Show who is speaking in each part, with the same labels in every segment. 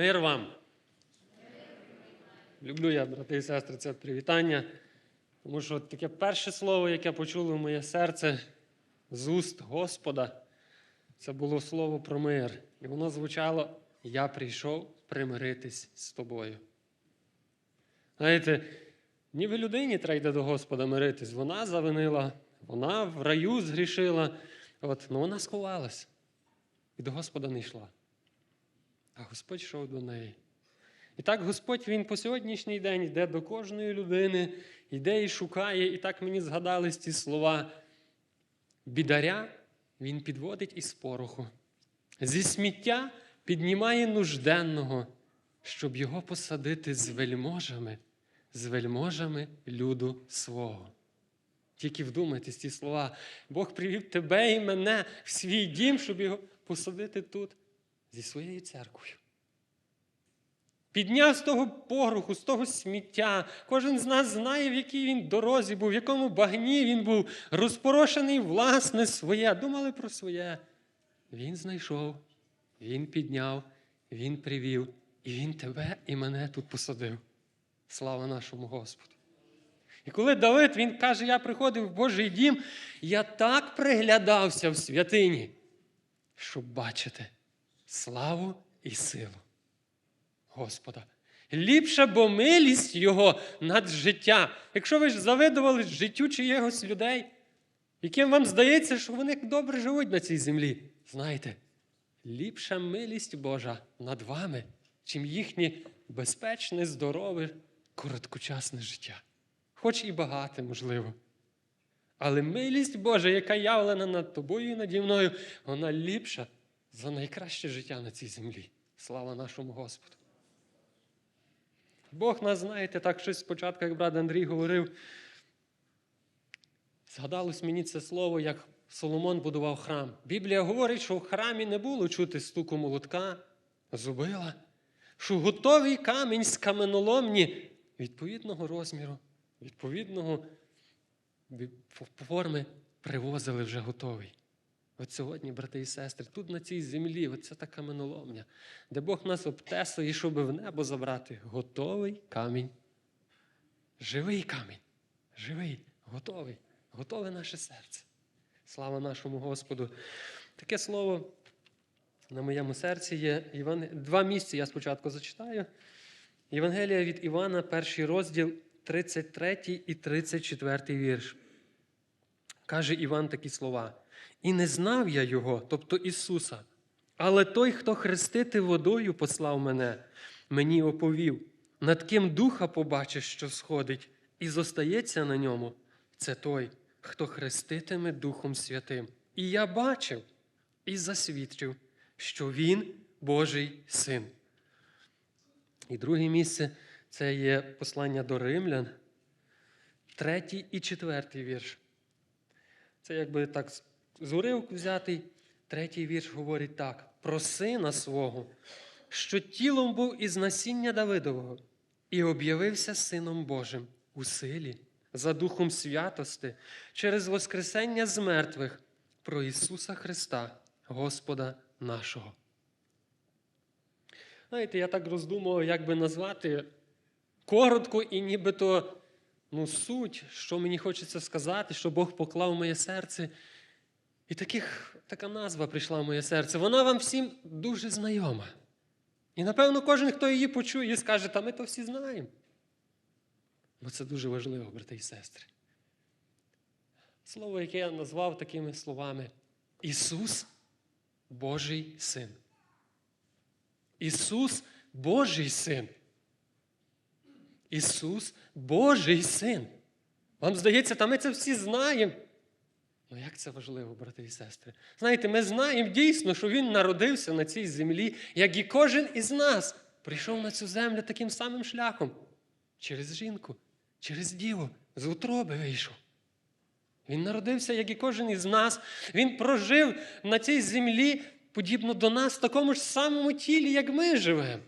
Speaker 1: Мир вам. Люблю я, брати і сестри, це привітання. Тому що таке перше слово, яке почуло в моє серце з уст Господа, це було слово про мир. І воно звучало: Я прийшов примиритись з тобою. Знаєте, ніби людині треба йде до Господа миритись. Вона завинила, вона в раю згрішила, от, ну вона сховалась і до Господа не йшла. А Господь йшов до неї. І так Господь Він по сьогоднішній день йде до кожної людини, йде і шукає, і так мені згадались ці слова. Бідаря він підводить із пороху. Зі сміття піднімає нужденного, щоб його посадити з вельможами, з вельможами люду свого. Тільки вдумайтесь ці слова. Бог привів тебе і мене в свій дім, щоб його посадити тут зі своєю церквою. Підняв з того пороху, з того сміття. Кожен з нас знає, в якій він дорозі був, в якому багні він був, розпорошений власне своє. Думали про своє. Він знайшов, він підняв, він привів, і він тебе і мене тут посадив. Слава нашому Господу! І коли Давид він каже, я приходив в Божий дім, я так приглядався в святині, щоб бачити славу і силу Господа. Ліпше, бо милість Його над життя. Якщо ви ж завидували життю чиєгось людей, яким вам здається, що вони добре живуть на цій землі, знаєте, ліпша милість Божа над вами, чим їхнє безпечне, здорове, короткочасне життя. Хоч і багате, можливо. Але милість Божа, яка явлена над тобою і наді мною, вона ліпша за найкраще життя на цій землі. Слава нашому Господу. Бог нас, знаєте, так щось спочатку, як брат Андрій говорив, згадалось мені це слово, як Соломон будував храм. Біблія говорить, що в храмі не було чути стуку молотка, зубила, що готовий камінь з каменоломні відповідного розміру, відповідного форми привозили вже готовий. От сьогодні, брати і сестри, тут на цій землі, оця та каменоломня, де Бог нас обтесує, щоб в небо забрати готовий камінь. Живий камінь. Живий, готовий, готове наше серце. Слава нашому Господу. Таке слово на моєму серці є. Іван... Два місця я спочатку зачитаю. Євангелія від Івана, перший розділ, 33 і 34 вірш. Каже Іван такі слова. І не знав я Його, тобто Ісуса. Але той, хто хрестити водою послав мене, мені оповів, над ким духа побачиш, що сходить, і зостається на ньому, це той, хто хреститиме Духом Святим. І я бачив і засвідчив, що Він Божий син. І друге місце це є послання до римлян, третій і четвертий вірш. Це якби так з уривку взятий, третій вірш говорить так: про сина свого, що тілом був із насіння Давидового, і об'явився Сином Божим у силі, за Духом святости, через Воскресення з мертвих про Ісуса Христа, Господа нашого. Знаєте, я так роздумував, як би назвати коротко і нібито ну, суть, що мені хочеться сказати, що Бог поклав моє серце. І таких, така назва прийшла в моє серце. Вона вам всім дуже знайома. І напевно, кожен, хто її почує, скаже, та ми то всі знаємо. Бо це дуже важливо, брати і сестри. Слово, яке я назвав такими словами: Ісус Божий Син. Ісус Божий Син. Ісус Божий Син. Вам здається, та ми це всі знаємо. Ну, як це важливо, брати і сестри? Знаєте, ми знаємо дійсно, що Він народився на цій землі, як і кожен із нас прийшов на цю землю таким самим шляхом. Через жінку, через діву, з утроби вийшов. Він народився, як і кожен із нас. Він прожив на цій землі, подібно до нас, в такому ж самому тілі, як ми живемо,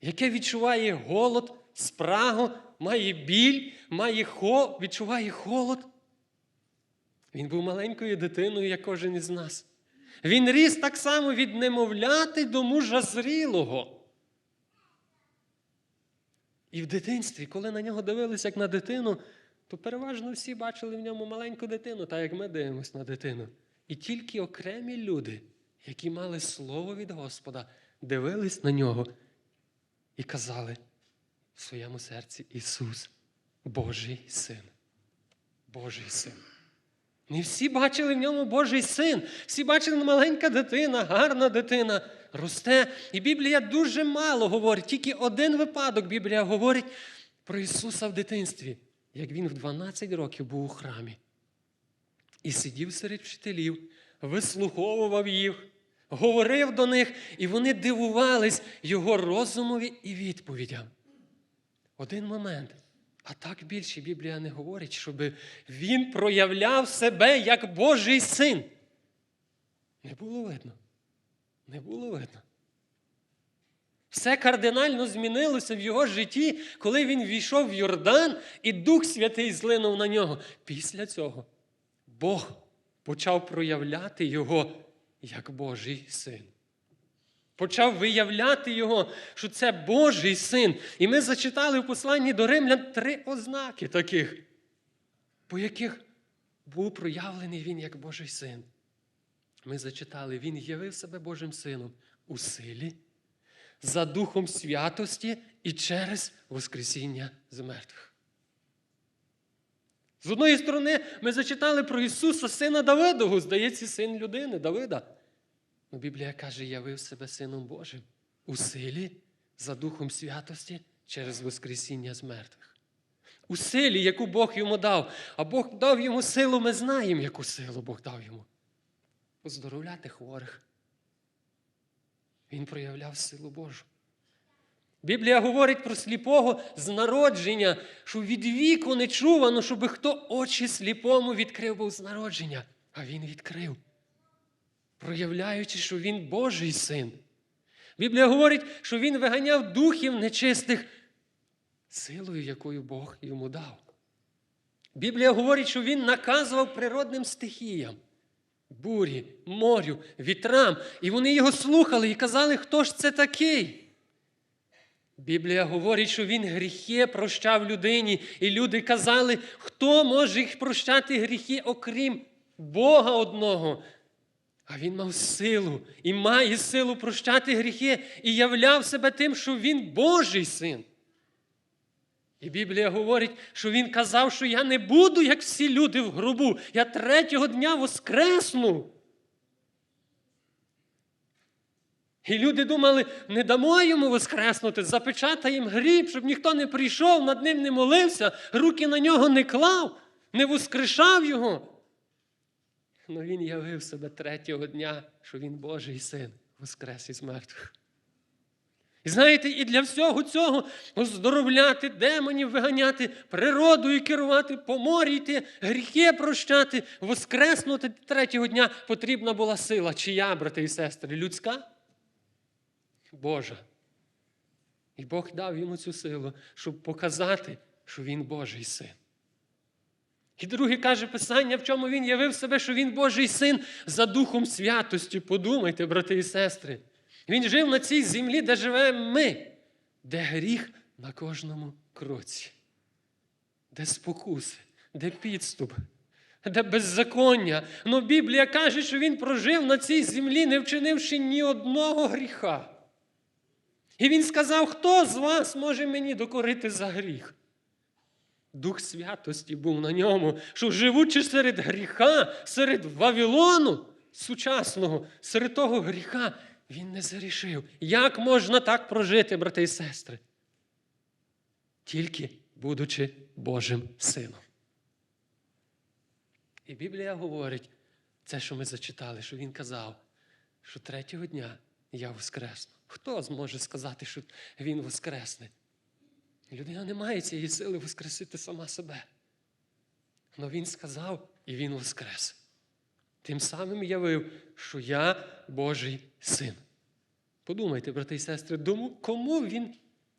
Speaker 1: яке відчуває голод, спрагу, має біль, має хо, відчуває холод. Він був маленькою дитиною, як кожен із нас. Він ріс так само від немовляти до мужа зрілого. І в дитинстві, коли на нього дивилися як на дитину, то переважно всі бачили в ньому маленьку дитину, так як ми дивимося на дитину. І тільки окремі люди, які мали слово від Господа, дивились на нього і казали в своєму серці Ісус, Божий син. Божий син. Не всі бачили в ньому Божий син. Всі бачили маленька дитина, гарна дитина, росте. І Біблія дуже мало говорить. Тільки один випадок Біблія говорить про Ісуса в дитинстві, як Він в 12 років був у храмі. І сидів серед вчителів, вислуховував їх, говорив до них, і вони дивувались Його розумові і відповідям. Один момент. А так більше Біблія не говорить, щоб він проявляв себе як Божий син. Не було видно. Не було видно. Все кардинально змінилося в його житті, коли він війшов в Йордан, і Дух Святий злинув на нього. Після цього Бог почав проявляти його як Божий син. Почав виявляти його, що це Божий син. І ми зачитали в посланні до римлян три ознаки таких, по яких був проявлений він як Божий син. Ми зачитали, він явив себе Божим сином у силі, за Духом святості і через Воскресіння з мертвих. З одної сторони, ми зачитали про Ісуса, сина Давидову, здається, син людини Давида. Ну, Біблія каже, явив себе Сином Божим у силі за Духом святості через Воскресіння з мертвих. У силі, яку Бог йому дав. А Бог дав йому силу, ми знаємо, яку силу Бог дав йому. Оздоровляти хворих. Він проявляв силу Божу. Біблія говорить про сліпого з народження, що від віку не чувано, щоб хто очі сліпому відкрив був з народження. А він відкрив проявляючи, що він Божий син. Біблія говорить, що він виганяв духів нечистих силою, якою Бог йому дав. Біблія говорить, що він наказував природним стихіям, бурі, морю, вітрам, і вони його слухали і казали, хто ж це такий. Біблія говорить, що він гріхи прощав людині, і люди казали, хто може їх прощати гріхи, окрім Бога одного. А він мав силу і має силу прощати гріхи і являв себе тим, що він Божий син. І Біблія говорить, що він казав, що я не буду, як всі люди в гробу, я третього дня воскресну. І люди думали, не дамо йому воскреснути, запечатаємо гріб, щоб ніхто не прийшов, над ним не молився, руки на нього не клав, не воскрешав його. Но він явив себе третього дня, що він Божий син воскрес із мертвих. І знаєте, і для всього цього оздоровляти демонів, виганяти, природою керувати, по йти, гріхи прощати, воскреснути третього дня потрібна була сила. Чия, брати і сестри, людська? Божа. І Бог дав йому цю силу, щоб показати, що він Божий син. І друге каже Писання, в чому він явив себе, що він Божий син за Духом святості. Подумайте, брати і сестри. Він жив на цій землі, де живемо ми, де гріх на кожному кроці, де спокуси, де підступ, де беззаконня. Ну Біблія каже, що він прожив на цій землі, не вчинивши ні одного гріха. І він сказав, хто з вас може мені докорити за гріх? Дух святості був на ньому, що живучи серед гріха, серед Вавилону сучасного, серед того гріха, він не зарішив. Як можна так прожити, брати і сестри? Тільки будучи Божим сином. І Біблія говорить, це, що ми зачитали, що він казав, що третього дня я воскресну. Хто зможе сказати, що він воскресне? Людина не має цієї сили воскресити сама себе. Але він сказав, і він воскрес. Тим самим явив, що я Божий син. Подумайте, брати і сестри, кому він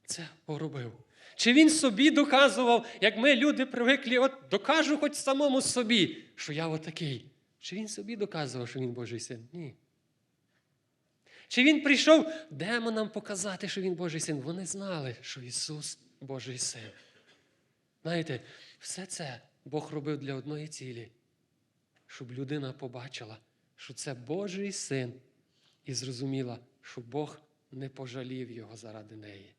Speaker 1: це поробив? Чи він собі доказував, як ми, люди, привиклі, от докажу хоч самому собі, що я отакий. Чи він собі доказував, що він Божий син? Ні. Чи Він прийшов демонам показати, що Він Божий син? Вони знали, що Ісус Божий син. Знаєте, все це Бог робив для одної цілі, щоб людина побачила, що це Божий син, і зрозуміла, що Бог не пожалів його заради неї.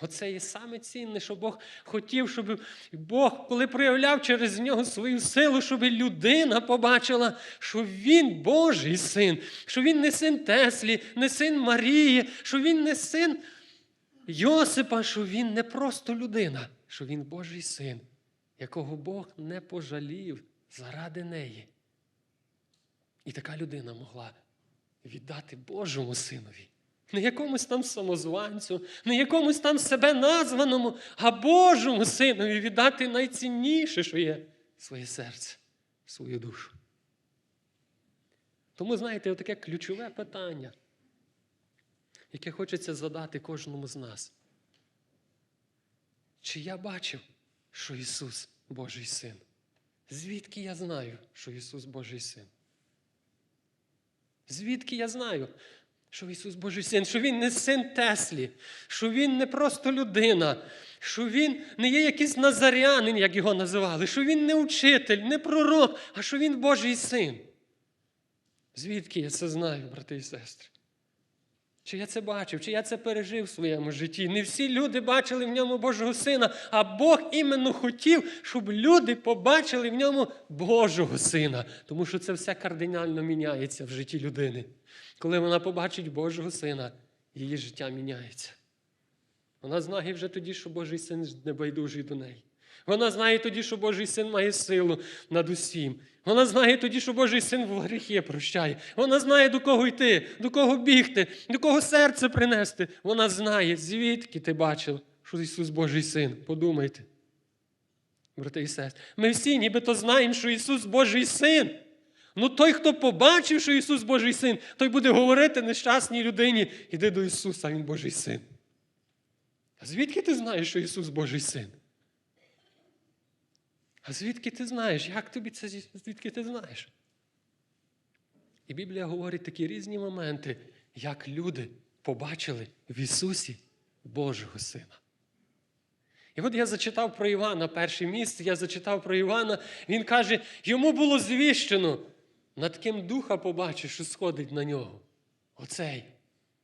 Speaker 1: Оце є саме цінне, що Бог хотів, щоб Бог, коли проявляв через нього свою силу, щоб людина побачила, що Він Божий син, що Він не син Теслі, не син Марії, що Він не син Йосипа, що Він не просто людина, що Він Божий син, якого Бог не пожалів заради неї. І така людина могла віддати Божому синові. Не якомусь там самозванцю, не якомусь там себе названому, а Божому синові віддати найцінніше, що є своє серце, свою душу. Тому, знаєте, таке ключове питання, яке хочеться задати кожному з нас. Чи я бачив, що Ісус Божий син? Звідки я знаю, що Ісус Божий син? Звідки я знаю, що Ісус Божий син, що Він не син Теслі, що Він не просто людина, що Він не є якийсь назарянин, як його називали, що Він не учитель, не пророк, а що Він Божий син. Звідки я це знаю, брати і сестри? Чи я це бачив, чи я це пережив в своєму житті? Не всі люди бачили в ньому Божого Сина, а Бог іменно хотів, щоб люди побачили в ньому Божого Сина. Тому що це все кардинально міняється в житті людини. Коли вона побачить Божого Сина, її життя міняється. Вона знає вже тоді, що Божий син не байдужий до неї. Вона знає тоді, що Божий син має силу над усім. Вона знає тоді, що Божий син в гріхи прощає. Вона знає, до кого йти, до кого бігти, до кого серце принести. Вона знає, звідки ти бачив, що Ісус Божий син. Подумайте. Брати і сестри, ми всі нібито знаємо, що Ісус Божий син. Ну той, хто побачив, що Ісус Божий син, той буде говорити нещасній людині, іди до Ісуса, Він Божий син. А звідки ти знаєш, що Ісус Божий син? А звідки ти знаєш? Як тобі це звідки ти знаєш? І Біблія говорить такі різні моменти, як люди побачили в Ісусі Божого Сина. І от я зачитав про Івана перше місце, я зачитав про Івана, він каже, йому було звіщено, над ким духа побачиш, що сходить на нього. Оцей.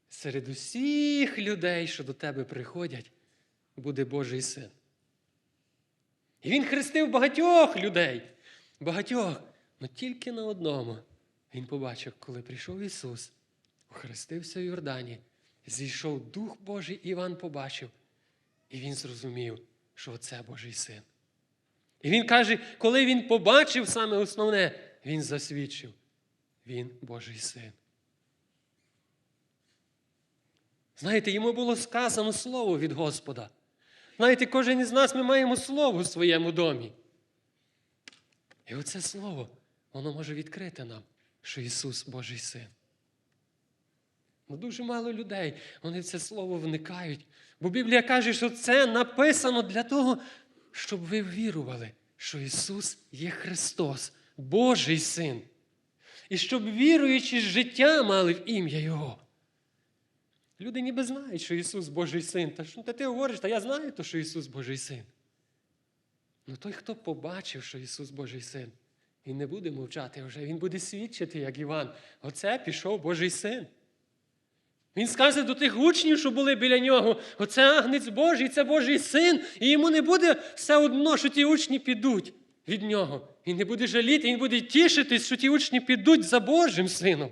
Speaker 1: Серед усіх людей, що до тебе приходять, буде Божий син. І він хрестив багатьох людей, багатьох, але тільки на одному. Він побачив, коли прийшов Ісус, охрестився в Йордані, зійшов Дух Божий, Іван побачив, і він зрозумів, що це Божий син. І він каже, коли він побачив саме основне, він засвідчив, він Божий син. Знаєте, йому було сказано слово від Господа. Знаєте, кожен із нас ми маємо слово в своєму домі. І оце слово, воно може відкрити нам, що Ісус Божий син. Ну, Дуже мало людей, вони в це слово вникають. Бо Біблія каже, що це написано для того, щоб ви вірували, що Ісус є Христос, Божий син. І щоб віруючи життя мали в ім'я Його. Люди ніби знають, що Ісус Божий син. Та що та ти говориш, та я знаю, то, що Ісус Божий син. Ну той, хто побачив, що Ісус Божий син, він не буде мовчати вже, Він буде свідчити, як Іван. Оце пішов Божий син. Він скаже до тих учнів, що були біля нього, оце агнець Божий, це Божий син, і йому не буде все одно, що ті учні підуть від нього. Він не буде жаліти, він буде тішитись, що ті учні підуть за Божим сином.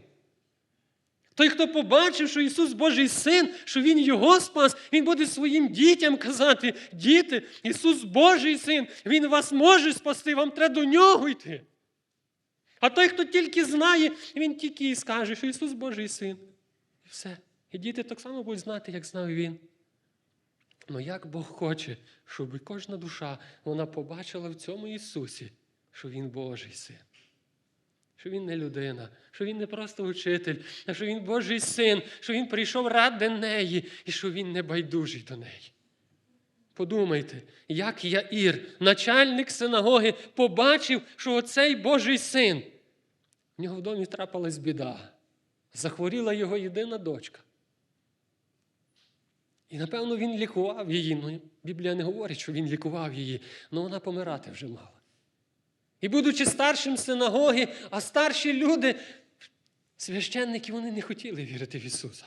Speaker 1: Той, хто побачив, що Ісус Божий син, що Він його спас, Він буде своїм дітям казати: діти, Ісус Божий син, Він вас може спасти, вам треба до нього йти. А той, хто тільки знає, він тільки і скаже, що Ісус Божий син. І все. І діти так само будуть знати, як знав Він. Але як Бог хоче, щоб кожна душа вона побачила в цьому Ісусі, що Він Божий син що він не людина, що він не просто учитель, а що він Божий син, що він прийшов ради неї і що він не байдужий до неї. Подумайте, як Яїр, начальник синагоги, побачив, що оцей Божий син, в нього в домі трапилась біда. захворіла його єдина дочка. І, напевно, він лікував її. Ну, Біблія не говорить, що він лікував її, але вона помирати вже мала. І будучи старшим синагоги, а старші люди, священники, вони не хотіли вірити в Ісуса.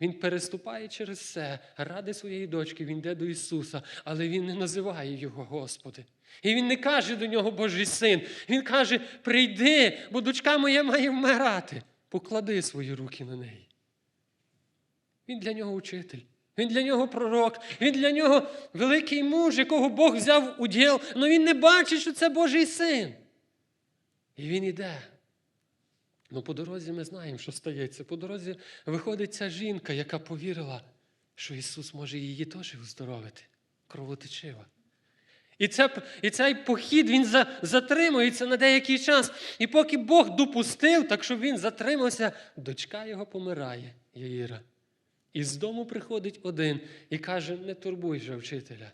Speaker 1: Він переступає через все, ради своєї дочки, він йде до Ісуса, але Він не називає Його Господи. І Він не каже до нього Божий син. Він каже: прийди, бо дочка моя має вмирати. Поклади свої руки на неї. Він для нього учитель. Він для нього пророк, він для нього великий муж, якого Бог взяв у діл, але він не бачить, що це Божий син. І він іде. Ну, по дорозі ми знаємо, що стається. По дорозі виходить ця жінка, яка повірила, що Ісус може її теж уздоровити. Кровотечива. І, це, і цей похід він за, затримується на деякий час. І поки Бог допустив, так щоб він затримався, дочка його помирає, Яїра. І з дому приходить один і каже: не турбуй же вчителя,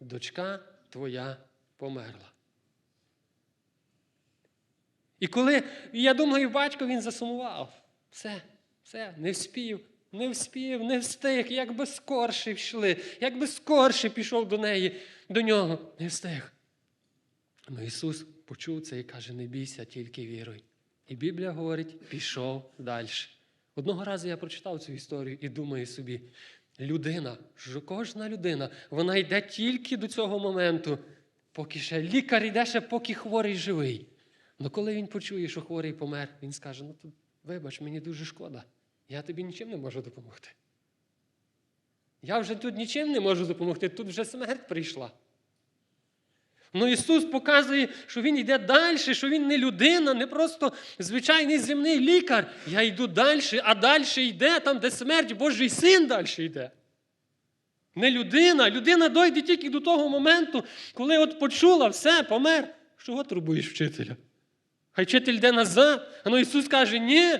Speaker 1: дочка твоя померла. І коли, я думаю, батько він засумував. Все, все, не вспів, не вспів, не встиг, як би скорше йшли, як би скорше пішов до неї, до нього, не встиг. Ну Ісус почув це і каже: не бійся, тільки віруй. І Біблія говорить, пішов далі. Одного разу я прочитав цю історію і думаю собі, людина, кожна людина, вона йде тільки до цього моменту, поки ще лікар йде, ще поки хворий живий. Ну коли він почує, що хворий помер, він скаже: ну то вибач, мені дуже шкода, я тобі нічим не можу допомогти. Я вже тут нічим не можу допомогти, тут вже смерть прийшла. Ну Ісус показує, що Він йде далі, що Він не людина, не просто звичайний земний лікар. Я йду далі, а далі йде там, де смерть, Божий син далі йде. Не людина. Людина дойде тільки до того моменту, коли от почула, все, помер. Чого турбуєш вчителя? Хай вчитель йде назад. А ну Ісус каже, ні,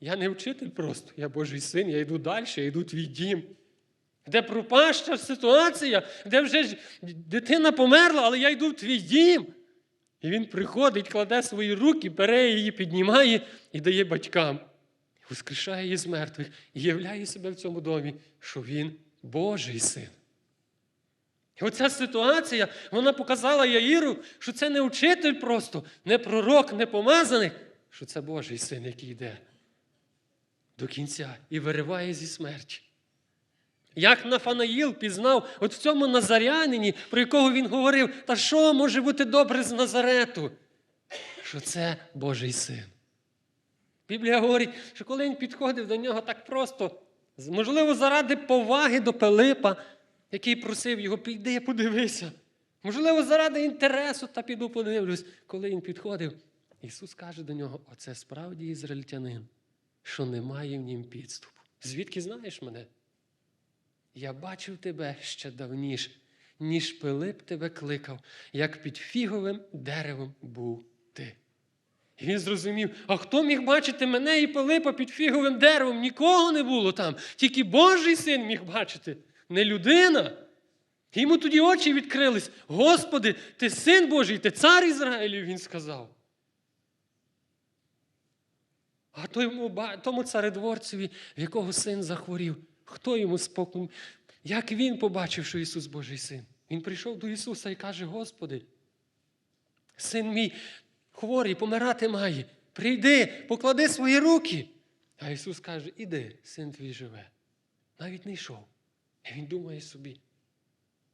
Speaker 1: я не вчитель просто, я Божий син, я йду далі, я йду твій дім. Де пропаща ситуація, де вже дитина померла, але я йду в твій дім. І він приходить, кладе свої руки, бере її, піднімає і дає батькам. Воскрешає її з мертвих і являє себе в цьому домі, що він Божий син. І оця ситуація, вона показала Яїру, що це не учитель просто, не пророк, не помазаний, що це Божий син, який йде до кінця і вириває зі смерті. Як Нафанаїл пізнав от в цьому Назарянині, про якого він говорив, та що може бути добре з Назарету? Що це Божий син. Біблія говорить, що коли він підходив до нього так просто, можливо, заради поваги до Пилипа, який просив його, піди, подивися. Можливо, заради інтересу та піду подивлюсь. Коли він підходив, Ісус каже до нього: оце справді ізраїльтянин, що немає в нім підступу. Звідки знаєш мене? Я бачив тебе ще давніше, ніж Пилип тебе кликав, як під фіговим деревом був ти. І він зрозумів, а хто міг бачити мене і Пилипа під фіговим деревом? Нікого не було там. Тільки Божий син міг бачити, не людина. Йому тоді очі відкрились. Господи, ти син Божий, ти цар Ізраїлів, він сказав. А тому царедворцеві, в якого син захворів, хто йому спокій? Як він побачив, що Ісус Божий син? Він прийшов до Ісуса і каже: Господи, син мій хворий, помирати має. Прийди, поклади свої руки. А Ісус каже: Іди, син твій живе. Навіть не йшов. І він думає собі.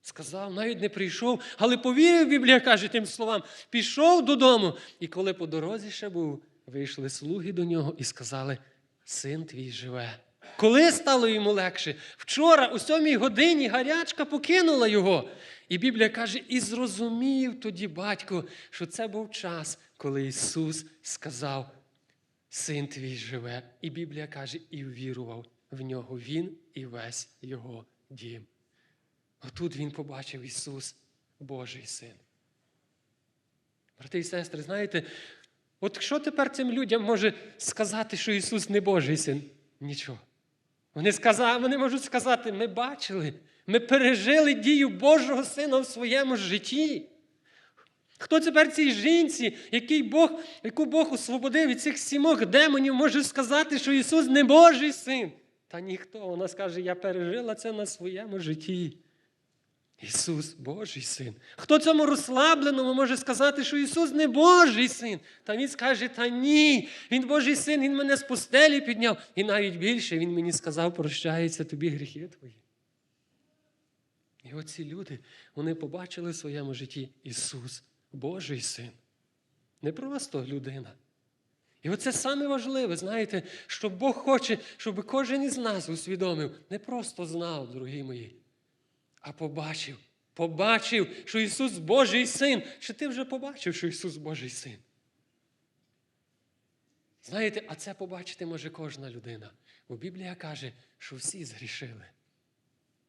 Speaker 1: Сказав, навіть не прийшов, але повірив, Біблія каже тим словам, пішов додому. І коли по дорозі ще був, вийшли слуги до нього і сказали: Син твій живе. Коли стало йому легше? Вчора, у сьомій годині, гарячка покинула його. І Біблія каже, і зрозумів тоді батько, що це був час, коли Ісус сказав: Син твій живе. І Біблія каже, і ввірував в нього Він і весь його дім. Отут він побачив Ісус, Божий син. Брати і сестри, знаєте, от що тепер цим людям може сказати, що Ісус не Божий син? Нічого. Вони, сказали, вони можуть сказати, ми бачили, ми пережили дію Божого Сина в своєму житті. Хто тепер цій жінці, який Бог, яку Бог освободив від цих сімох демонів, може сказати, що Ісус не Божий син? Та ніхто. Вона скаже, я пережила це на своєму житті. Ісус Божий син. Хто цьому розслабленому може сказати, що Ісус не Божий син? Та Він скаже, та ні, Він Божий син, Він мене з постелі підняв. І навіть більше Він мені сказав, прощаються тобі гріхи твої. І оці люди, вони побачили в своєму житті Ісус, Божий син. Не просто людина. І оце саме важливе, знаєте, що Бог хоче, щоб кожен із нас усвідомив, не просто знав, дорогі мої, а побачив. Побачив, що Ісус Божий син. Чи ти вже побачив, що Ісус Божий син? Знаєте, а це побачити може кожна людина. Бо Біблія каже, що всі згрішили.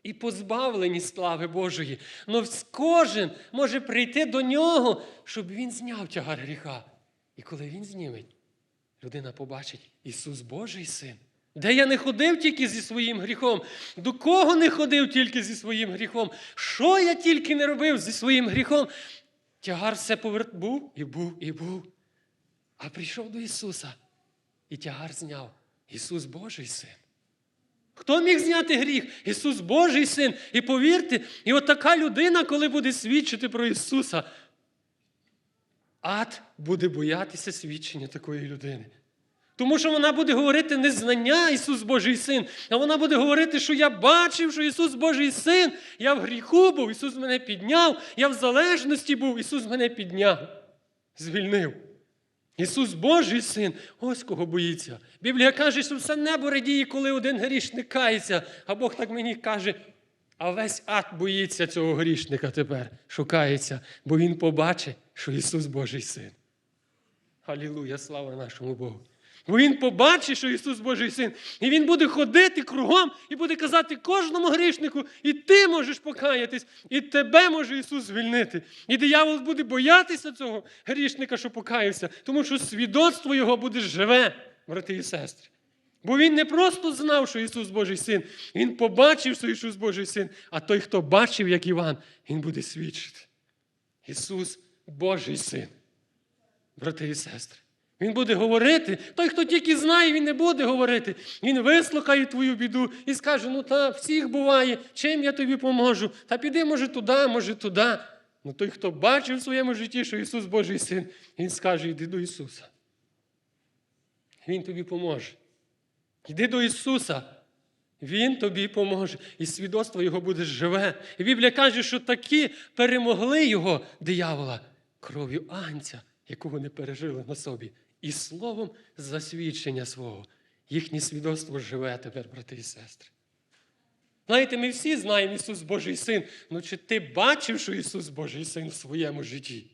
Speaker 1: І позбавлені слави Божої. Но кожен може прийти до нього, щоб він зняв тягар гріха. І коли він зніметь, людина побачить Ісус Божий син. Де я не ходив тільки зі своїм гріхом, до кого не ходив тільки зі своїм гріхом, що я тільки не робив зі своїм гріхом. Тягар все повер... був і був, і був. А прийшов до Ісуса, і тягар зняв. Ісус Божий син. Хто міг зняти гріх? Ісус Божий син. І повірте, і от така людина, коли буде свідчити про Ісуса, ад буде боятися свідчення такої людини. Тому що вона буде говорити не знання Ісус Божий син, а вона буде говорити, що я бачив, що Ісус Божий син, я в гріху був, Ісус мене підняв, я в залежності був, Ісус мене підняв, звільнив. Ісус Божий син, ось кого боїться. Біблія каже, що все небо радіє, коли один грішник кається. А Бог так мені каже, а весь ад боїться цього грішника тепер, що кається, бо Він побачить, що Ісус Божий син. Алілуя, слава нашому Богу. Бо Він побачить, що Ісус Божий син, і Він буде ходити кругом і буде казати кожному грішнику, і ти можеш покаятись, і тебе може Ісус звільнити. І диявол буде боятися цього грішника, що покаявся, тому що свідоцтво Його буде живе, брати і сестри. Бо Він не просто знав, що Ісус Божий син, Він побачив, що Ісус Божий син, а той, хто бачив, як Іван, Він буде свідчити. Ісус Божий син, брати і сестри. Він буде говорити. Той, хто тільки знає, він не буде говорити. Він вислухає твою біду і скаже: ну та всіх буває, чим я тобі поможу? Та піди, може, туди, може, туди. Ну той, хто бачив в своєму житті, що Ісус Божий син, Він скаже: йди до Ісуса. Він тобі поможе. Йди до Ісуса. Він тобі поможе. І свідоцтво Його буде живе. І Біблія каже, що такі перемогли його диявола кров'ю анця, яку вони пережили на собі і словом засвідчення свого. Їхнє свідоцтво живе тепер, брати і сестри. Знаєте, ми всі знаємо Ісус Божий Син. Ну чи ти бачив, що Ісус Божий Син в своєму житті?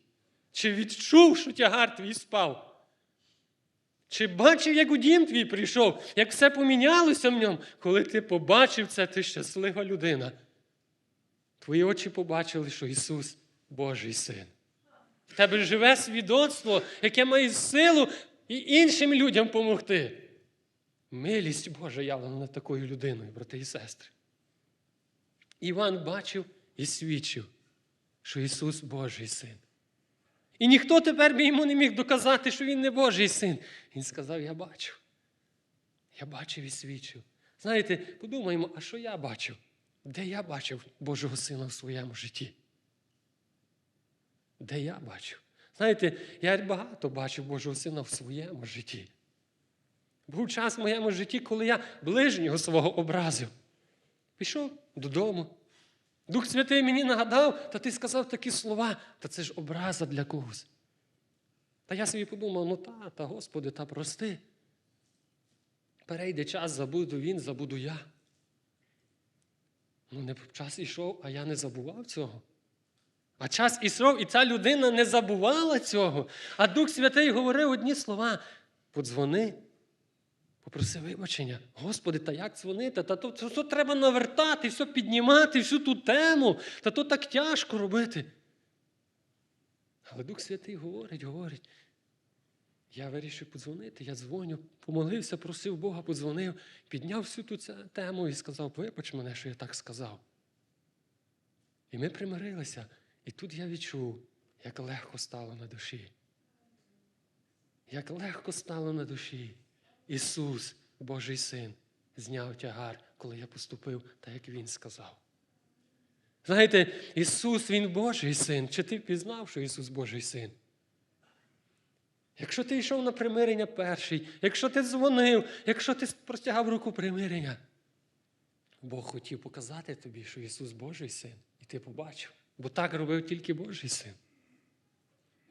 Speaker 1: Чи відчув, що тягар твій спав? Чи бачив, як у дім твій прийшов, як все помінялося в ньому? Коли ти побачив це, ти щаслива людина. Твої очі побачили, що Ісус Божий Син. В тебе живе свідоцтво, яке має силу і іншим людям допомогти. Милість Божа явлена над такою людиною, брати і сестри. Іван бачив і свідчив, що Ісус Божий син. І ніхто тепер би йому не міг доказати, що Він не Божий син. Він сказав: Я бачив. Я бачив і свідчив. Знаєте, подумаємо, а що я бачив? Де я бачив Божого Сина в своєму житті? Де я бачив? Знаєте, я багато бачив Божого Сина в своєму житті. Був час в моєму житті, коли я ближнього свого образив. Пішов додому. Дух Святий мені нагадав, та ти сказав такі слова, та це ж образа для когось. Та я собі подумав, ну та, та Господи, та прости. Перейде час, забуду він, забуду я. Ну, не час ішов, а я не забував цього. А час ішов, і ця людина не забувала цього. А Дух Святий говорив одні слова: подзвони, попроси вибачення. Господи, та як дзвонити? Та то, то, то треба навертати, все піднімати, всю ту тему, та то так тяжко робити. Але Дух Святий говорить, говорить. Я вирішив подзвонити, я дзвоню, помолився, просив Бога, подзвонив, підняв всю ту тему і сказав, вибач мене, що я так сказав. І ми примирилися. І тут я відчув, як легко стало на душі. Як легко стало на душі. Ісус, Божий Син, зняв тягар, коли я поступив, так як Він сказав. Знаєте, Ісус, Він Божий син. Чи ти пізнав, що Ісус Божий син? Якщо ти йшов на примирення перший, якщо ти дзвонив, якщо ти простягав руку примирення, Бог хотів показати тобі, що Ісус Божий син, і ти побачив. Бо так робив тільки Божий син.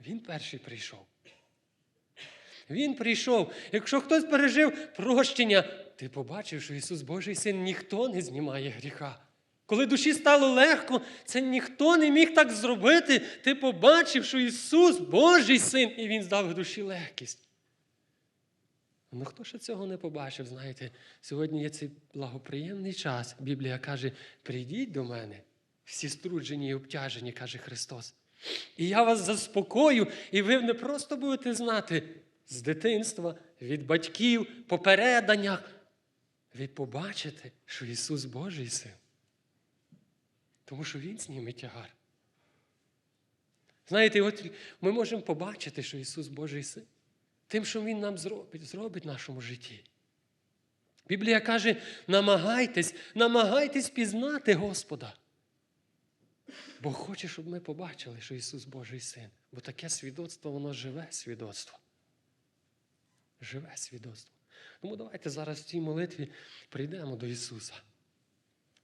Speaker 1: Він перший прийшов. Він прийшов. Якщо хтось пережив прощення, ти побачив, що Ісус Божий син ніхто не знімає гріха. Коли душі стало легко, це ніхто не міг так зробити. Ти побачив, що Ісус Божий син, і Він здав душі легкість. Ну хто ще цього не побачив, знаєте, сьогодні є цей благоприємний час. Біблія каже: прийдіть до мене, всі струджені і обтяжені, каже Христос. І я вас заспокою, і ви не просто будете знати з дитинства, від батьків, по. Ви побачите, що Ісус Божий син. Тому що Він зніме тягар. Знаєте, от ми можемо побачити, що Ісус Божий син, тим, що Він нам зробить, зробить в нашому житті. Біблія каже: намагайтесь, намагайтесь пізнати Господа. Бо хоче, щоб ми побачили, що Ісус Божий син. Бо таке свідоцтво, воно живе свідоцтво. Живе свідоцтво. Тому давайте зараз в цій молитві прийдемо до Ісуса.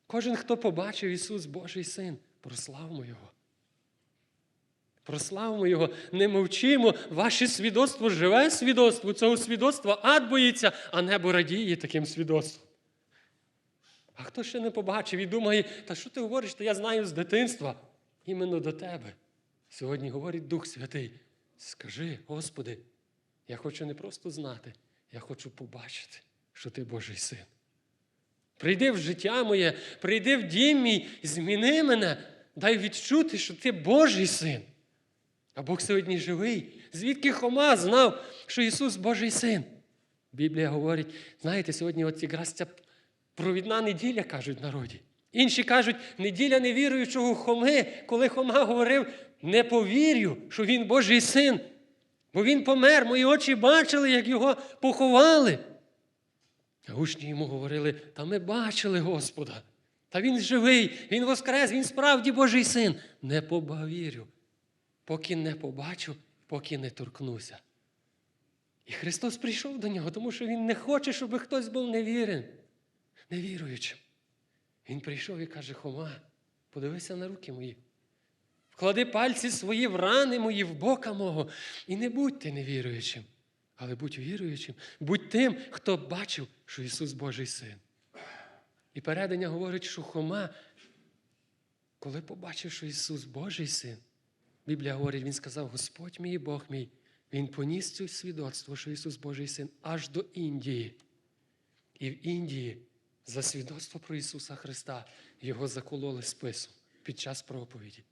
Speaker 1: Кожен, хто побачив Ісус Божий Син, прославмо Його. Прославмо Його, не мовчимо, ваше свідоцтво живе свідоцтво, цього свідоцтва ад боїться, а небо радіє таким свідоцтвом. А хто ще не побачив і думає, та що ти говориш, то я знаю з дитинства, іменно до тебе. Сьогодні говорить Дух Святий. Скажи, Господи, я хочу не просто знати, я хочу побачити, що ти Божий син. Прийди в життя моє, прийди в дім мій, зміни мене, дай відчути, що ти Божий син. А Бог сьогодні живий. Звідки Хома знав, що Ісус Божий син? Біблія говорить, знаєте, сьогодні от якраз ця провідна неділя, кажуть народі. Інші кажуть, неділя невіруючого Хоми, коли Хома говорив, не повірю, що він Божий син. Бо він помер, мої очі бачили, як його поховали. А учні йому говорили: та ми бачили Господа. Та Він живий, Він воскрес, Він справді Божий син. Не повірю, поки не побачу, поки не торкнуся. І Христос прийшов до нього, тому що Він не хоче, щоб хтось був невірен, невіруючим. Він прийшов і каже: Хома, подивися на руки мої. Вклади пальці свої в рани мої, в бока мого, і не будь ти невіруючим. Але будь віруючим, будь тим, хто бачив, що Ісус Божий син. І передання говорить, що Хома, коли побачив, що Ісус Божий син, Біблія говорить, Він сказав: Господь мій Бог мій, Він поніс цю свідоцтво, що Ісус Божий син, аж до Індії. І в Індії за свідоцтво про Ісуса Христа його закололи списом під час проповіді.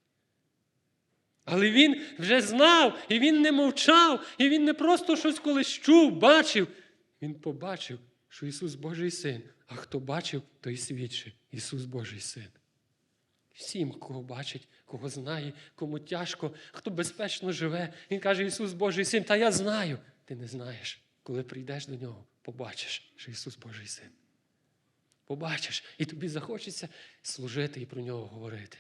Speaker 1: Але він вже знав, і він не мовчав, і він не просто щось колись чув, бачив. Він побачив, що Ісус Божий син. А хто бачив, той свідчив. Ісус Божий син. Всім, кого бачить, кого знає, кому тяжко, хто безпечно живе. Він каже, Ісус Божий син, та я знаю. Ти не знаєш. Коли прийдеш до нього, побачиш, що Ісус Божий син. Побачиш, і тобі захочеться служити і про нього говорити.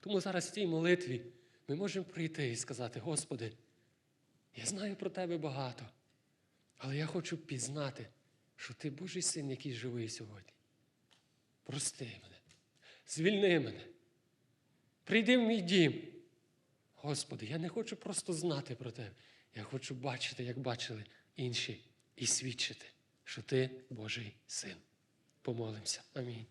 Speaker 1: Тому зараз в цій молитві ми можемо прийти і сказати, Господи, я знаю про Тебе багато, але я хочу пізнати, що Ти Божий син, який живий сьогодні. Прости мене, звільни мене, прийди в мій дім. Господи, я не хочу просто знати про Тебе. Я хочу бачити, як бачили інші, і свідчити, що Ти Божий син. Помолимося. Амінь.